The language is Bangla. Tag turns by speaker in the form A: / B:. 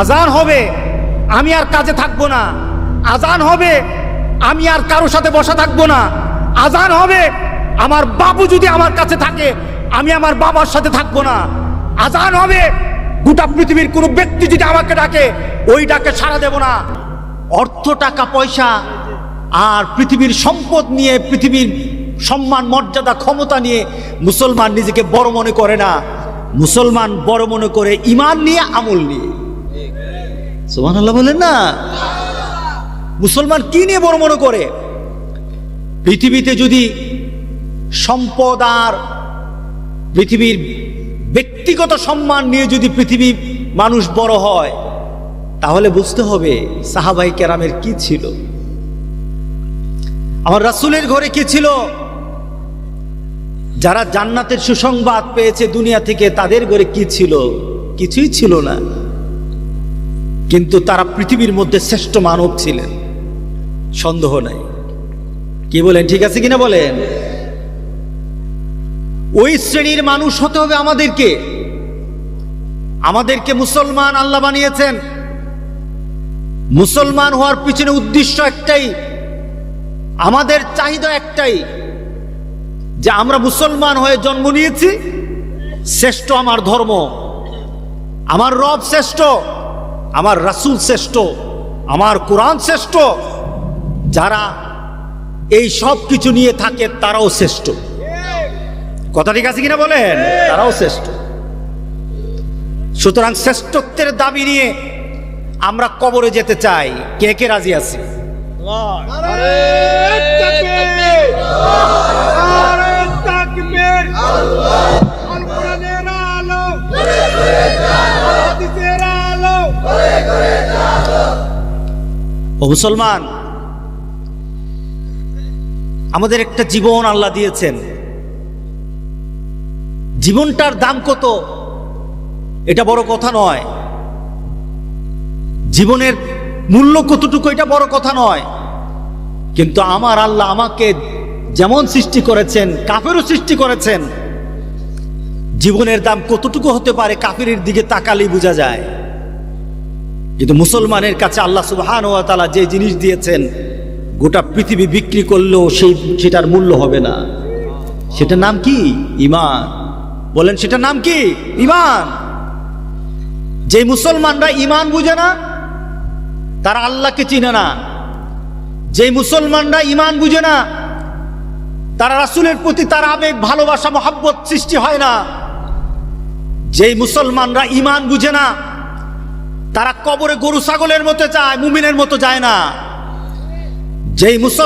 A: আজান হবে, আমি আর কাজে থাকব না। আজান হবে, আমি আর কারোর সাথে বসা থাকব না। আজান হবে, আমার বাবু যদি আমার কাছে থাকে, আমি আমার বাবার সাথে থাকব না। আজান হবে, গোটা পৃথিবীর কোনো ব্যক্তি যদি আমাকে ডাকে, ওই ডাকে সাড়া দেব না। অর্থ, টাকা, পয়সা আর পৃথিবীর সম্পদ নিয়ে, পৃথিবীর সম্মান, মর্যাদা, ক্ষমতা নিয়ে মুসলমান নিজেকে বড় মনে করে না। মুসলমান বড় মনে করে ইমান নিয়ে, আমল নিয়ে। সোমান আল্লাহ বলেন না। মুসলমান কি নিয়ে বড় মনে করে? পৃথিবীতে যদি সম্পদ আর পৃথিবীর ব্যক্তিগত সম্মান নিয়ে যদি পৃথিবী মানুষ বড় হয়, তাহলে বুঝতে হবে সাহাবাই কেরামের কি ছিল। আমার রাসুলের ঘরে কি ছিল? যারা জান্নাতের সুসংবাদ পেয়েছে দুনিয়া থেকে, তাদের ঘরে কি ছিল? কিছুই ছিল না। কিন্তু তারা পৃথিবীর মধ্যে শ্রেষ্ঠ মানব ছিলেন। সন্দেহ নাই। কি বলেন, ঠিক আছে কিনা বলেন? ওই শ্রেণির মানুষ হতে হবে আমাদেরকে। আমাদেরকে মুসলমান আল্লাহ বানিয়েছেন। মুসলমান হওয়ার পিছনে উদ্দেশ্য একটাই, আমাদের চাহিদা একটাই, যে আমরা মুসলমান হয়ে জন্ম নিয়েছি, শ্রেষ্ঠ আমার ধর্ম। আমার রব শ্রেষ্ঠ। আমার রাসুল শ্রেষ্ঠ আমার কোরআন শ্রেষ্ঠ যারা এই সব কিছু নিয়ে থাকে তারাও শ্রেষ্ঠ। কথা ঠিক আছে কিনা বলেন? তারাও শ্রেষ্ঠ। সুতরাং শ্রেষ্ঠত্বের দাবি নিয়ে আমরা কবরে যেতে চাই। কে কে রাজি আছি? ও মুসলমান, আমাদের একটা জীবন আল্লাহ দিয়েছেন। জীবনটার দাম কত? এটা বড় কথা নয়। জীবনের মূল্য কতটুকু এটা বড় কথা নয়। কিন্তু আমার আল্লাহ আমাকে যেমন সৃষ্টি করেছেন, কাফেরও সৃষ্টি করেছেন। জীবনের দাম কতটুকু হতে পারে, কাফেরের দিকে তাকালেই বোঝা যায়। কিন্তু মুসলমানের কাছে আল্লাহ সুবহান ও তালা যে জিনিস দিয়েছেন, গোটা পৃথিবী বিক্রি করলেও সেই সেটার মূল্য হবে না। সেটার নাম কি? ইমান বলেন, সেটার নাম কি? ইমান যে মুসলমানরা ইমান বুঝে না, তারা আল্লাহকে চিনে না। যে মুসলমানরা ইমান বুঝে না, তারা রাসুলের প্রতি তার আবেগ, ভালোবাসা, মহাব্বত সৃষ্টি হয় না। যেই মুসলমানরা ইমান বুঝে না তারা কবরে গরু ছাগলের মতো চায় মুমিনের মতো যায় না। যেই মুসল